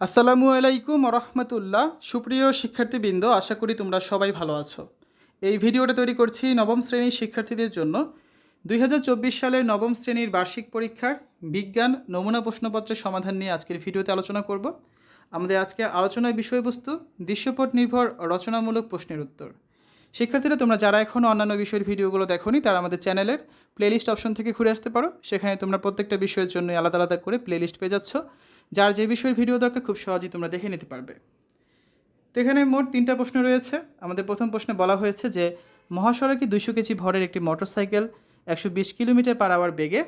আসসালামু আলাইকুম রহমতুল্লাহ সুপ্রিয় শিক্ষার্থীবৃন্দ, আশা করি তোমরা সবাই ভালো আছো। এই ভিডিওটা তৈরি করছি নবম শ্রেণির শিক্ষার্থীদের জন্য। দুই হাজার চব্বিশ সালের নবম শ্রেণির বার্ষিক পরীক্ষার বিজ্ঞান নমুনা প্রশ্নপত্রের সমাধান নিয়ে আজকের ভিডিওতে আলোচনা করব। আমাদের আজকে আলোচনার বিষয়বস্তু, দৃশ্যপট নির্ভর রচনামূলক প্রশ্নের উত্তর। শিক্ষার্থীরা, তোমরা যারা এখনও অন্যান্য বিষয়ের ভিডিওগুলো দেখোনি, তারা আমাদের চ্যানেলের প্লেলিস্ট অপশন থেকে ঘুরে আসতে পারো। সেখানে তোমরা প্রত্যেকটা বিষয়ের জন্য আলাদা আলাদা করে প্লেলিস্ট পেয়ে যাচ্ছ। যার যে বিষয়ের ভিডিও দরকার খুব সহজেই তোমরা দেখে নিতে পারবে। তো এখানে মোট তিনটা প্রশ্ন রয়েছে। আমাদের প্রথম প্রশ্নে বলা হয়েছে যে, মহাসড়কে দুইশো কেজি ভরের একটি মোটরসাইকেল একশো বিশ কিলোমিটার পার আওয়ার বেগে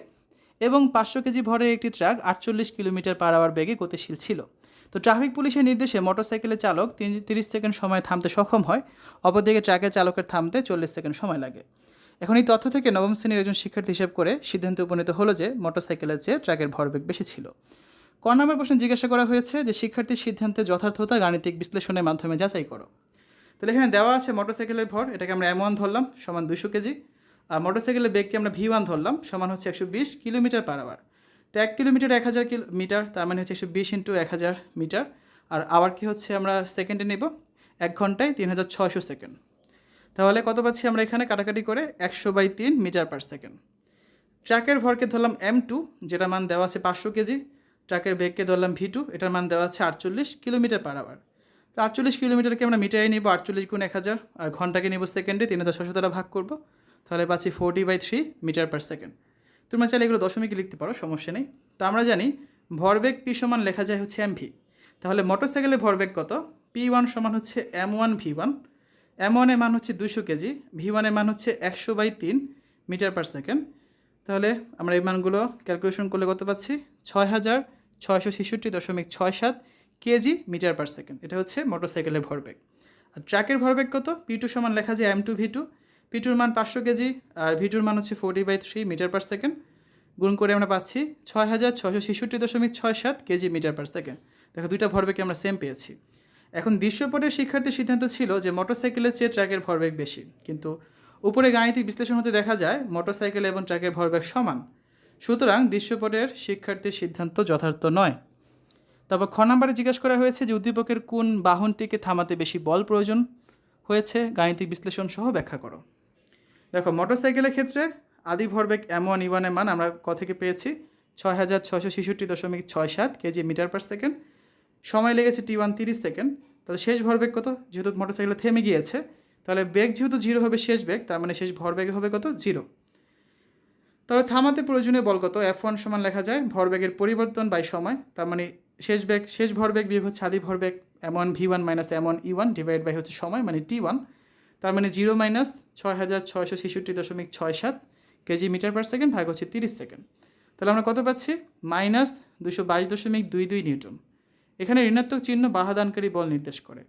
এবং পাঁচশো কেজি ভরের একটি ট্রাক আটচল্লিশ কিলোমিটার পার আওয়ার বেগে গতিশীল ছিল। তো ট্রাফিক পুলিশের নির্দেশে মোটরসাইকেলের চালক তিরিশ সেকেন্ড সময় থামতে সক্ষম হয়, অপরদিকে ট্রাকের চালকের থামতে চল্লিশ সেকেন্ড সময় লাগে। এখন এই তথ্য থেকে নবম শ্রেণির একজন শিক্ষার্থী হিসেব করে সিদ্ধান্তে উপনীত হলো যে, মোটরসাইকেলের চেয়ে ট্রাকের ভরবেগ বেশি ছিল। ক নম্বর প্রশ্ন জিজ্ঞাসা করা হয়েছে যে শিক্ষার্থীর সিদ্ধান্তে যথার্থতা গাণিতিক বিশ্লেষণের মাধ্যমে যাচাই করো। তাহলে এখানে দেওয়া আছে মোটরসাইকেলের ভর, এটাকে আমরা এম ওয়ান ধরলাম, সমান দুশো কেজি। আর মোটরসাইকেলের বেগকে আমরা ভি ওয়ান ধরলাম, সমান হচ্ছে একশো বিশ কিলোমিটার পার আওয়ার তো এক কিলোমিটার এক হাজার কিলো মিটার, তার মানে হচ্ছে একশো বিশ ইন্টু এক হাজার মিটার। আর আওয়ার কি হচ্ছে আমরা সেকেন্ডে নেব, এক ঘন্টায় তিন হাজার ছশো সেকেন্ড তাহলে কত পাচ্ছি আমরা এখানে কাটাকাটি করে? একশো বাই তিন মিটার পার সেকেন্ড ট্রাকের ভরকে ধরলাম এম টু যেটা মান দেওয়া আছে পাঁচশো কেজি। ট্রাকের বেগকে ধরলাম ভি টু এটার মান দেওয়া আছে আটচল্লিশ কিলোমিটার পার আওয়ার তো আটচল্লিশ কিলোমিটারকে আমরা মিটারে নিব আটচল্লিশ গুণ এক হাজার, আর ঘন্টাকে নিব সেকেন্ডে তিন হাজার ছশো দ্বারা ভাগ করব, তাহলে পাচ্ছি forty by three meter per second তোমরা চাইলে এগুলো দশমিকে লিখতে পারো, সমস্যা নেই। তো আমরা জানি ভরবেগ পি সমান লেখা যায় হচ্ছে এম ভি তাহলে মোটরসাইকেলের ভরবেগ কত? পি ওয়ান সমান হচ্ছে M one V one M ওয়ানের মান হচ্ছে দুশো কেজি ভি ওয়ানের মান হচ্ছে একশো বাই তিন মিটার পার সেকেন্ড তাহলে আমরা এই মানগুলো ক্যালকুলেশন করলে কত পাচ্ছি? ছয় হাজার ছয়শো ছেষট্টি দশমিক ছয় সাত কেজি মিটার পার সেকেন্ড। এটা হচ্ছে মোটরসাইকেলের ভরবেগ। আর ট্রাকের ভরবেগ কত? পি টু সমান লেখা যায় M two V two P টুর মান পাঁচশো কেজি, আর ভি টুর মান হচ্ছে forty by three meter per second গুণ করে আমরা পাচ্ছি ছয় হাজার ছশো ছেষট্টি দশমিক ছয় সাত কেজি মিটার পার সেকেন্ড। দেখো, দুইটা ভরবেগকে আমরা সেম পেয়েছি। এখন দৃশ্যপটের শিক্ষার্থীর সিদ্ধান্ত ছিল যে মোটরসাইকেলের চেয়ে ট্রাকের ভরবেগ বেশি। কিন্তু উপরে গাণিতিক বিশ্লেষণ হতে দেখা যায়, মোটরসাইকেল এবং ট্রাকের ভরবেগ সমান। সুতরাং দৃশ্যপটের শিক্ষার্থীর সিদ্ধান্ত যথার্থ নয়। তারপর খ নম্বরে জিজ্ঞাসা করা হয়েছে যে উদ্দীপকের কোন বাহনটিকে থামাতে বেশি বল প্রয়োজন হয়েছে, গাণিতিক বিশ্লেষণ সহ ব্যাখ্যা করো। দেখো, মোটরসাইকেলের ক্ষেত্রে আদি ভরবেগ এম ওয়ান ইওয়ানের মান আমরা ক থেকে পেয়েছি ছয় হাজার ছয়শো ছেষট্টি দশমিক ছয় সাত কেজি মিটার পার সেকেন্ড। সময় লেগেছে টি ওয়ান তিরিশ সেকেন্ড। তাহলে শেষ ভরবেগ কত? যেহেতু মোটরসাইকেল থেমে গিয়েছে, তাহলে বেগ যেহেতু জিরো হবে শেষ বেগ, তার মানে শেষ ভরবেগ হবে কত? জিরো তাহলে থামাতে প্রয়োজনীয় বল কত? এফ ওয়ান সমান লেখা যায় ভরবেগের পরিবর্তন বাই সময়। তার মানে শেষ বেগ, শেষ ভরবেগ বিয়োগ হচ্ছে আদি ভরবেগ M one V one minus M one E one divide by হচ্ছে সময় মানে টি ওয়ান তার মানে জিরো মাইনাস ছয় হাজার ছয়শো ছেষট্টি দশমিক ছয় সাত কেজি মিটার পার সেকেন্ড ভাগ হচ্ছে তিরিশ সেকেন্ড তাহলে আমরা কত পাচ্ছি? মাইনাস দুশো বাইশ দশমিক দুই দুই নিউটন। এখানে ঋণাত্মক চিহ্ন বাহাদানকারী বল নির্দেশ করে।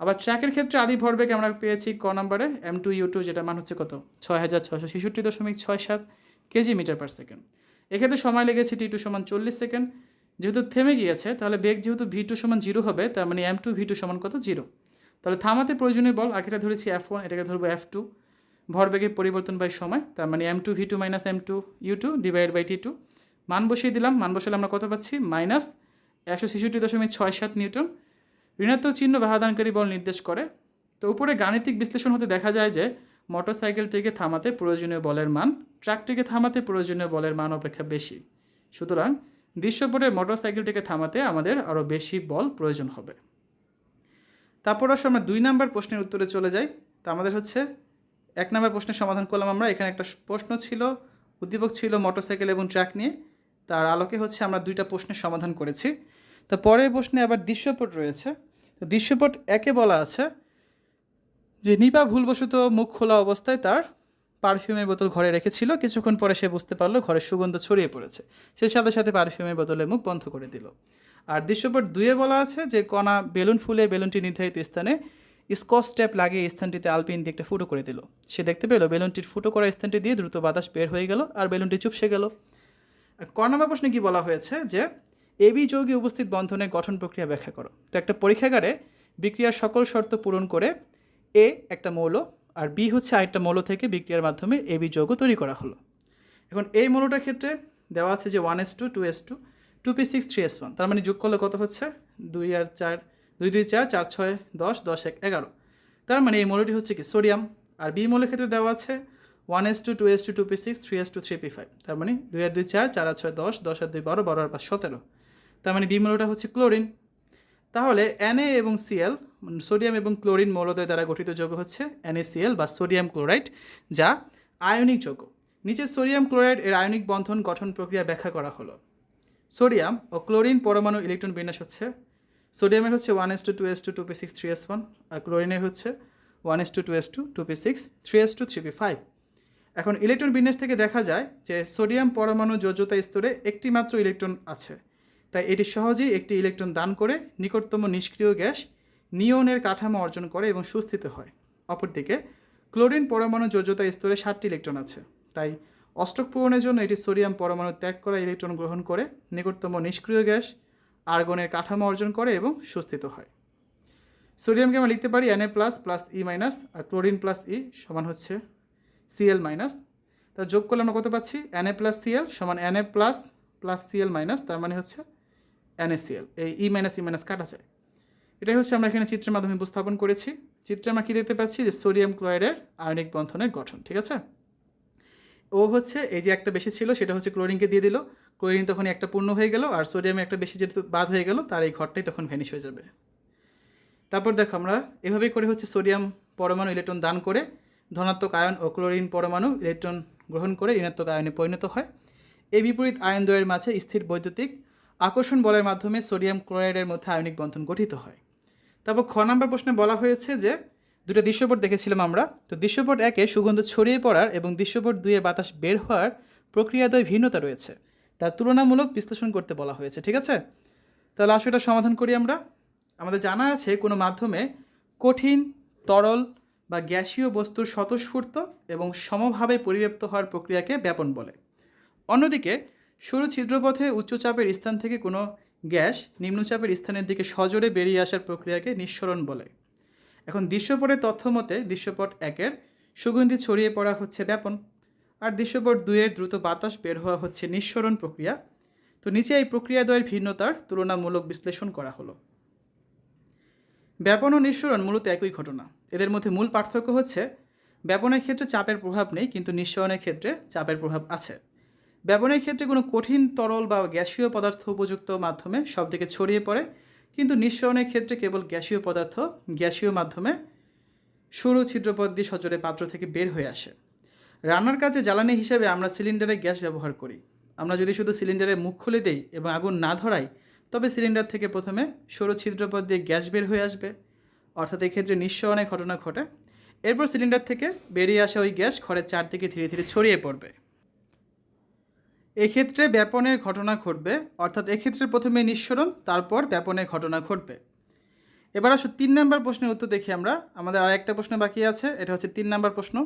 আবার ট্র্যাকের ক্ষেত্রে আদি ভরবেগ আমরা পেয়েছি ক নম্বরে? এম টু ইউ টু যেটা মান হচ্ছে কত? ছয় হাজার ছশো ছেষট্টি দশমিক ছয় সাত। কেজি মিটার পার সেকেন্ড এক্ষেত্রে সময় লেগেছে টি টু সমান চল্লিশ সেকেন্ড যেহেতু থেমে গিয়েছে, তাহলে বেগ যেহেতু ভি টু সমান জিরো হবে, তার মানে এম টু ভি টু সমান কত? জিরো তাহলে থামাতে প্রয়োজনীয় বল আগেটা ধরেছি এফ ওয়ান এটাকে ধরবো এফ টু ভরবেগের পরিবর্তন বাই সময়, তার মানে M two V two minus M two U two divide by T two মান বসিয়ে দিলাম, মান বসালে আমরা কত পাচ্ছি? মাইনাস একশো ছেষট্টি দশমিক ছয় সাত নিউটন। ঋণাত্মক চিহ্ন বাহাদানকারী বল নির্দেশ করে। তো উপরে গাণিতিক বিশ্লেষণ হতে দেখা যায় যে মোটরসাইকেলটিকে থামাতে প্রয়োজনীয় বলের মান, ট্রাকটিকে থামাতে প্রয়োজনীয় বলের মান অপেক্ষা বেশি। সুতরাং দৃশ্যপটে মোটরসাইকেলটিকে থামাতে আমাদের আরও বেশি বল প্রয়োজন হবে। তারপর আসলে আমরা দুই নাম্বার প্রশ্নের উত্তরে চলে যাই। তা আমাদের হচ্ছে, এক নম্বর প্রশ্নের সমাধান করলাম আমরা। এখানে একটা প্রশ্ন ছিল, উদ্দীপক ছিল মোটরসাইকেল এবং ট্রাক নিয়ে। তার আলোকে হচ্ছে আমরা দুইটা প্রশ্নের সমাধান করেছি। তো পরের প্রশ্নে আবার দৃশ্যপট রয়েছে। তো দৃশ্যপট একে বলা আছে যে নিপা ভুলবশত মুখ খোলা অবস্থায় তার পারফিউমের বোতল ঘরে রেখেছিল। কিছুক্ষণ পরে সে বুঝতে পারল ঘরের সুগন্ধ ছড়িয়ে পড়েছে। সে সাথে সাথে পারফিউমের বোতলে মুখ বন্ধ করে দিল। আর দৃশ্যপট দুয়ে বলা আছে যে, কণা বেলুন ফুলে বেলুনটি নির্ধারিত স্থানে স্কচ ট্যাপ লাগিয়ে স্থানটিতে আলপিন দিয়ে একটা ফুটো করে দিল। সে দেখতে পেল বেলুনটির ফুটো করা স্থানটি দিয়ে দ্রুত বাতাস বের হয়ে গেল আর বেলুনটি চুপসে গেল। ক নম্বর প্রশ্নে কি বলা হয়েছে যে, এবি যৌগে উপস্থিত বন্ধনের গঠন প্রক্রিয়া ব্যাখ্যা করো। তো একটা পরীক্ষাগারে বিক্রিয়ার সকল শর্ত পূরণ করে এ একটা মৌল আর বি হচ্ছে আরেকটা মৌল থেকে বিক্রিয়ার মাধ্যমে এ বি যৌগ তৈরি করা হলো। এখন এই মৌলটার ক্ষেত্রে দেওয়া আছে যে one S two two S two two P six, three S one. তার মানে যোগ করলে কত হচ্ছে? দুই আর চার, দুই দুই, চার চার, ছয়, দশ দশ, এক, এগারো। তার মানে এই মৌলটি হচ্ছে কি? সোডিয়াম। আর বি মৌলের ক্ষেত্রে দেওয়া আছে one S two two S two two P six, three S two, three P five. তার মানে দুই আর দুই চার চার আর ছয়, দশ দশ আর দুই বারো বারো আর পাঁচ, সতেরো। তার মানে বি মৌলটা হচ্ছে ক্লোরিন। তাহলে Na এবং সিএল সোডিয়াম এবং ক্লোরিন মৌলদ্বয় দ্বারা গঠিত যৌগ হচ্ছে NaCl বা সোডিয়াম ক্লোরাইড, যা আয়নিক যৌগ। নিচে সোডিয়াম ক্লোরাইড এর আয়নিক বন্ধন গঠন প্রক্রিয়া ব্যাখ্যা করা হলো। সোডিয়াম ও ক্লোরিন পরমাণু ইলেকট্রন বিন্যাস হচ্ছে। সোডিয়ামের হচ্ছে one S two two S two two P six three S one আর ক্লোরিনের হচ্ছে one S two two S two two P six three S two three P five এখন ইলেকট্রন বিন্যাস থেকে দেখা যায় যে সোডিয়াম পরমাণু যোজ্যতা স্তরে একটি মাত্র ইলেকট্রন আছে। তাই এটি সহজেই একটি ইলেকট্রন দান করে নিকটতম নিষ্ক্রিয় গ্যাস নিয়নের কাঠামো অর্জন করে এবং সুস্থিত হয়। অপরদিকে, ক্লোরিন পরমাণু যোজ্যতা স্তরে সাতটি ইলেকট্রন আছে। তাই অষ্টক পূরণের জন্য এটি সোডিয়াম পরমাণু ত্যাগ করা ইলেকট্রন গ্রহণ করে নিকটতম নিষ্ক্রিয় গ্যাস আর্গনের কাঠামো অর্জন করে এবং সুস্থিত হয়। সোডিয়ামকে আমরা লিখতে পারি Na plus plus E minus আর ক্লোরিন প্লাস ই সমান হচ্ছে সিএল মাইনাস তা যোগ করলে আমরা কত পাচ্ছি? Na প্লাস সিএল সমান Na plus plus CL minus তার মানে হচ্ছে NaCl এই ই মাইনাস ই মাইনাস কাটা যায়। এটাই হচ্ছে আমরা এখানে চিত্রের মাধ্যমে উপস্থাপন করেছি। চিত্রে আমরা কী দেখতে পাচ্ছি? যে সোডিয়াম ক্লোরাইডের আয়নিক বন্ধনের গঠন, ঠিক আছে? ও হচ্ছে, এই যে একটা বেশি ছিল, সেটা হচ্ছে ক্লোরিনকে দিয়ে দিল। ক্লোরিন তখন একটা পূর্ণ হয়ে গেল, আর সোডিয়ামে একটা বেশি যেহেতু বাদ হয়ে গেল, তার এই ঘরটাই তখন ভ্যানিশ হয়ে যাবে। তারপর দেখো আমরা, এভাবেই করে হচ্ছে সোডিয়াম পরমাণু ইলেকট্রন দান করে, ধনাত্মক আয়ন ও ক্লোরিন পরমাণু ইলেকট্রন গ্রহণ করে ঋণাত্মক আয়নে পরিণত হয়। এই বিপরীত আয়ন দ্বয়ের মাঝে স্থির বৈদ্যুতিক আকর্ষণ বলের মাধ্যমে সোডিয়াম ক্লোরাইডের মধ্যে আয়নিক বন্ধন গঠিত হয়। তারপর খ নম্বর প্রশ্নে বলা হয়েছে যে দুটো দৃশ্যপট দেখেছিলাম আমরা। তো দৃশ্যপট একে সুগন্ধ ছড়িয়ে পড়ার এবং দৃশ্যপট দুয়ে বাতাস বের হওয়ার প্রক্রিয়াদ্বয় ভিন্নতা রয়েছে। তার তুলনামূলক বিশ্লেষণ করতে বলা হয়েছে, ঠিক আছে? তাহলে আসলে এটা সমাধান করি আমরা। আমাদের জানা আছে কোনো মাধ্যমে কঠিন, তরল বা গ্যাসীয় বস্তুর স্বতঃস্ফূর্ত এবং সমভাবে পরিব্যাপ্ত হওয়ার প্রক্রিয়াকে ব্যাপন বলে। অন্যদিকে, সরু ছিদ্রপথে উচ্চচাপের স্থান থেকে কোনো গ্যাস নিম্নচাপের স্থানের দিকে সজোরে বেরিয়ে আসার প্রক্রিয়াকে নিঃসরণ বলে। এখন দৃশ্যপটের তথ্য মতে, দৃশ্যপট একের সুগন্ধি ছড়িয়ে পড়া হচ্ছে ব্যাপন, আর দৃশ্যপট দুইয়ের দ্রুত বাতাস বের হওয়া হচ্ছে নিঃসরণ প্রক্রিয়া। তো নিচে এই প্রক্রিয়াদ্বয়ের ভিন্নতার তুলনামূলক বিশ্লেষণ করা হলো। ব্যাপন ও নিঃসরণ মূলত একই ঘটনা। এদের মধ্যে মূল পার্থক্য হচ্ছে, ব্যাপনের ক্ষেত্রে চাপের প্রভাব নেই, কিন্তু নিঃসরণের ক্ষেত্রে চাপের প্রভাব আছে। ব্যাপনের ক্ষেত্রে কোনো কঠিন, তরল বা গ্যাসীয় পদার্থ উপযুক্ত মাধ্যমে সব দিকে ছড়িয়ে পড়ে, কিন্তু নিঃসরণের ক্ষেত্রে কেবল গ্যাসীয় পদার্থ, গ্যাসীয় মাধ্যমে সরু ছিদ্রপথ দিয়ে সজোরে পাত্র থেকে বের হয়ে আসে। রান্নার কাজে জ্বালানি হিসেবে আমরা সিলিন্ডারে গ্যাস ব্যবহার করি। আমরা যদি শুধু সিলিন্ডারে মুখ খুলে দেই এবং আগুন না ধরাই, তবে সিলিন্ডার থেকে প্রথমে সরু ছিদ্রপথ দিয়ে গ্যাস বের হয়ে আসবে। অর্থাৎ এক্ষেত্রে নিঃসরণের ঘটনা ঘটে। এরপর সিলিন্ডার থেকে বেরিয়ে আসা ওই গ্যাস ঘরের চারদিকে ধীরে ধীরে ছড়িয়ে পড়বে। এক্ষেত্রে ব্যাপনের ঘটনা ঘটবে, অর্থাৎ এক্ষেত্রে প্রথমে নিঃসরণ, তারপর ব্যাপনের ঘটনা ঘটবে। এবার আসো তিন নম্বর প্রশ্নের উত্তর দেখি আমরা। আমাদের আর একটা প্রশ্ন বাকি আছে, এটা হচ্ছে তিন নম্বর প্রশ্ন।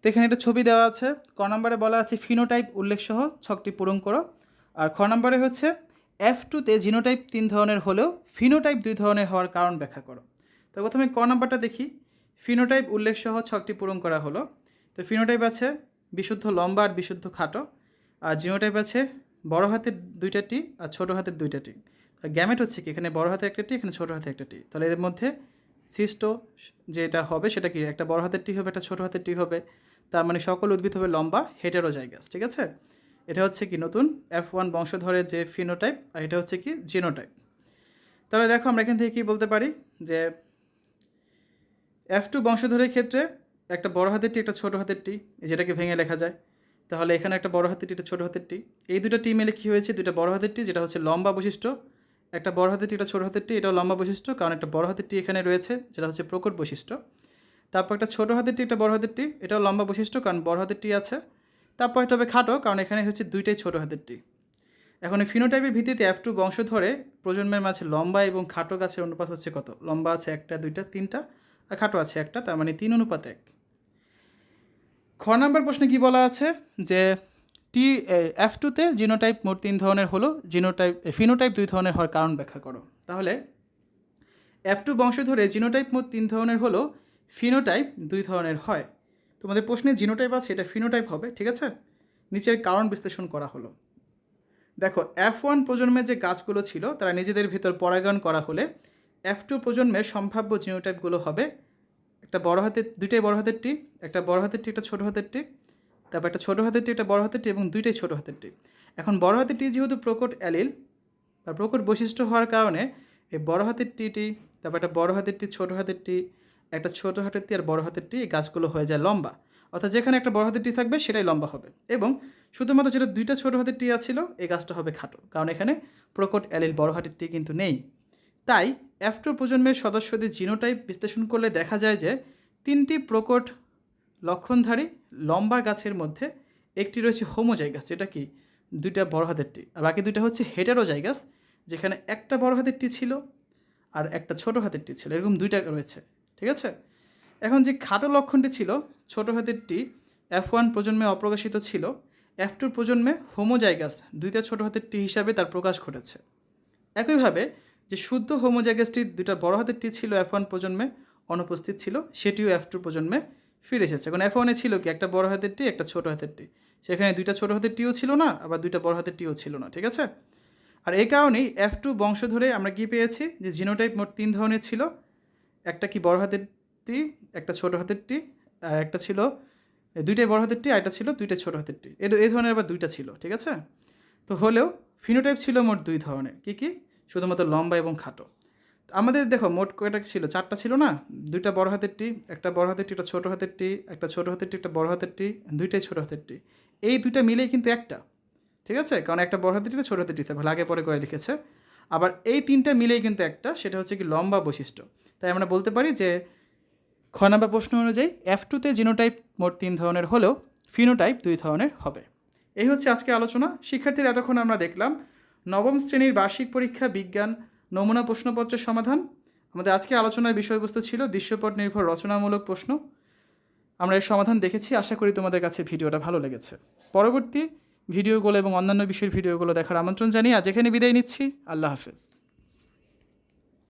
তো এখানে একটা ছবি দেওয়া আছে, ক নম্বরে বলা আছে ফিনোটাইপ উল্লেখ সহ ছকটি পূরণ করো, আর খ নম্বরে হচ্ছে এফ টুতে জিনোটাইপ তিন ধরনের হলেও ফিনোটাইপ দুই ধরনের হওয়ার কারণ ব্যাখ্যা করো। তো প্রথমে ক নাম্বারটা দেখি, ফিনোটাইপ উল্লেখ সহ ছকটি পূরণ করা হলো। তো ফিনোটাইপ আছে, বিশুদ্ধ লম্বা আর বিশুদ্ধ খাটো। আর জিনোটাইপ আছে বড় হাতের দুইটা টি আর ছোটো হাতের দুইটা টি। আর গ্যামেট হচ্ছে কি? এখানে বড় হাতে একটা টি, এখানে ছোটো হাতে একটা টি। তাহলে এর মধ্যে সিস্ট যেটা হবে সেটা কি? একটা বড় হাতের টি হবে, একটা ছোটো হাতের টি হবে। তার মানে সকল উদ্ভিদ হবে লম্বা হেটেরোজাইগাস ঠিক আছে? এটা হচ্ছে কি নতুন এফ ওয়ান বংশধরের যে ফিনোটাইপ আর এটা হচ্ছে কি জিনোটাইপ। তাহলে দেখো আমরা এখান থেকে কী বলতে পারি? যে এফ টু বংশধরের ক্ষেত্রে একটা বড় হাতের টি, একটা ছোটো হাতের টি, যেটাকে ভেঙে লেখা যায়। তাহলে এখানে একটা বড় হাতের টি, একটা ছোটো হাতের টি। এই দুটো টি মিলে কী হয়েছে? দুটো বড় হাতের টি, যেটা হচ্ছে লম্বা বৈশিষ্ট্য। একটা বড় হাতের টি, একটা ছোটো হাতের টি, এটাও লম্বা বৈশিষ্ট্য, কারণ একটা বড় হাতের টি এখানে রয়েছে, যেটা হচ্ছে প্রকট বৈশিষ্ট্য। তারপর একটা ছোটো হাতের টি, একটা বড় হাতের টি, এটাও লম্বা বৈশিষ্ট্য, কারণ বড় হাতের টি আছে। তারপর এটা হবে খাটো, কারণ এখানে হচ্ছে দুইটাই ছোটো হাতের টি। এখন এই ফিনোটাইপের ভিত্তিতে এফ টু বংশ ধরে প্রজন্মের মাঝে লম্বা এবং খাটো গাছের অনুপাত হচ্ছে কত? লম্বা আছে একটা, দুইটা, তিনটা, আর খাটো আছে একটা, তার মানে তিন অনুপাত এক। খ নাম্বার প্রশ্নে কি বলা আছে? যে টি এফ টুতে জিনোটাইপ মোট তিন ধরনের হলো জিনোটাইপ ফিনোটাইপ দুই ধরনের হওয়ার কারণ ব্যাখ্যা করো। তাহলে এফ টু বংশ ধরে জিনোটাইপ মোট তিন ধরনের হলো ফিনোটাইপ দুই ধরনের হয়। তোমাদের প্রশ্নে জিনোটাইপ আছে, এটা ফিনোটাইপ হবে, ঠিক আছে? নিচের কারণ বিশ্লেষণ করা হলো। দেখো এফ ওয়ান প্রজন্মের যে গাছগুলো ছিল, তারা নিজেদের ভিতর পরাগায়ন করা হলে এফ টু প্রজন্মের সম্ভাব্য জিনোটাইপগুলো হবে একটা বড় হাতের, দুইটাই বড় হাতের টি একটা বড় হাতের টি একটা ছোটো হাতের টি তারপর একটা ছোটো হাতের টি একটা বড় হাতের টি এবং দুইটাই ছোটো হাতের টি এখন বড় হাতের টি যেহেতু প্রকট অ্যালিল, বা প্রকট বৈশিষ্ট্য হওয়ার কারণে এই বড় হাতের টিটি, তারপর একটা বড় হাতের টি ছোটো হাতের টি একটা ছোটো হাতের টি আর বড় হাতের টি এই গাছগুলো হয়ে যায় লম্বা। অর্থাৎ যেখানে একটা বড় হাতের টি থাকবে, সেটাই লম্বা হবে। এবং শুধুমাত্র যেটা দুইটা ছোটো হাতের টি আছিল, এই গাছটা হবে খাটো। কারণ এখানে প্রকট অ্যালিল বড় হাতের টি কিন্তু নেই। তাই টু প্রজন্মের সদস্যদের জিনোটাইপ বিশ্লেষণ করলে দেখা যায় যে তিনটি প্রকট লক্ষণধারী লম্বা গাছের মধ্যে একটি রয়েছে হোমোজাইগাস যেটা কি? দুইটা বড় হাতের টি, আর বাকি দুইটা হচ্ছে হেটারোজাইগাস, যেখানে একটা বড় হাতের টি ছিল আর একটা ছোট হাতের টি ছিল, এরকম দুইটা রয়েছে, ঠিক আছে? এখন যে খাটো লক্ষণটি ছিল, ছোট হাতের টি এফ ওয়ান প্রজন্মে অপ্রকাশিত ছিল এফ টু প্রজন্মে হোমোজাইগাস, দুইটা ছোট হাতের টি হিসাবে তার প্রকাশ ঘটেছে। একইভাবে যে শুদ্ধ হোমোজাইগাসটি দুইটা বড় হাতের টি ছিল এফ ওয়ান প্রজন্মে অনুপস্থিত ছিল, সেটিও এফ টু প্রজন্মে ফিরে এসেছে। এখন এফ ওয়ানে ছিল কি? একটা বড় হাতের টি, একটা ছোট হাতের টি। সেখানে দুইটা ছোট হাতের টিও ছিল না, আবার দুইটা বড় হাতের টিও ছিল না, ঠিক আছে? আর এই কারণেই এফ টু বংশ ধরে আমরা কি পেয়েছি? যে জিনোটাইপ মোট তিন ধরনের ছিল। একটা কি বড় হাতের টি, একটা ছোট হাতের টি, আর একটা ছিল, দুইটাই বড় হাতের টি, আর একটা ছিল দুইটা ছোট হাতের টি। এটা এই ধরনের আবার দুইটা ছিল, ঠিক আছে? তো হলেও ফিনোটাইপ ছিল মোট দুই ধরনের। কী কী? শুধুমাত্র লম্বা এবং খাটো। আমাদের দেখো মোট কয়টা ছিল? চারটা ছিল না? দুইটা বড় হাতের টি, একটা বড় হাতের টি, একটা ছোটো হাতের টি, একটা ছোটো হাতের টি, একটা বড় হাতের টি, দুইটাই ছোটো হাতের টি। এই দুইটা মিলেই কিন্তু একটা। ঠিক আছে? কারণ একটা বড় হাতের টিতে ছোটো হাতের ভালো, আগে পরে করে লিখেছে। আবার এই তিনটা মিলেই কিন্তু একটা, সেটা হচ্ছে কি লম্বা বৈশিষ্ট্য। তাই আমরা বলতে পারি যে খ নাম্বার প্রশ্ন অনুযায়ী এফ টুতে জিনোটাইপ মোট তিন ধরনের হলেও ফিনোটাইপ দুই ধরনের হবে। এই হচ্ছে আজকে আলোচনা। শিক্ষার্থীরা এতক্ষণ আমরা দেখলাম। নবম শ্রেণির বার্ষিক পরীক্ষা, বিজ্ঞান, নমুনা প্রশ্নপত্রের সমাধান। আমাদের আজকে আলোচনার বিষয়বস্তু ছিল দৃশ্যপট নির্ভর রচনামূলক প্রশ্ন। আমরা এর সমাধান দেখেছি। আশা করি তোমাদের কাছে ভিডিওটা ভালো লেগেছে। পরবর্তী ভিডিওগুলো এবং অন্যান্য বিষয়ের ভিডিওগুলো দেখার আমন্ত্রণ জানিয়ে আজ এখানে বিদায় নিচ্ছি। আল্লাহ হাফেজ।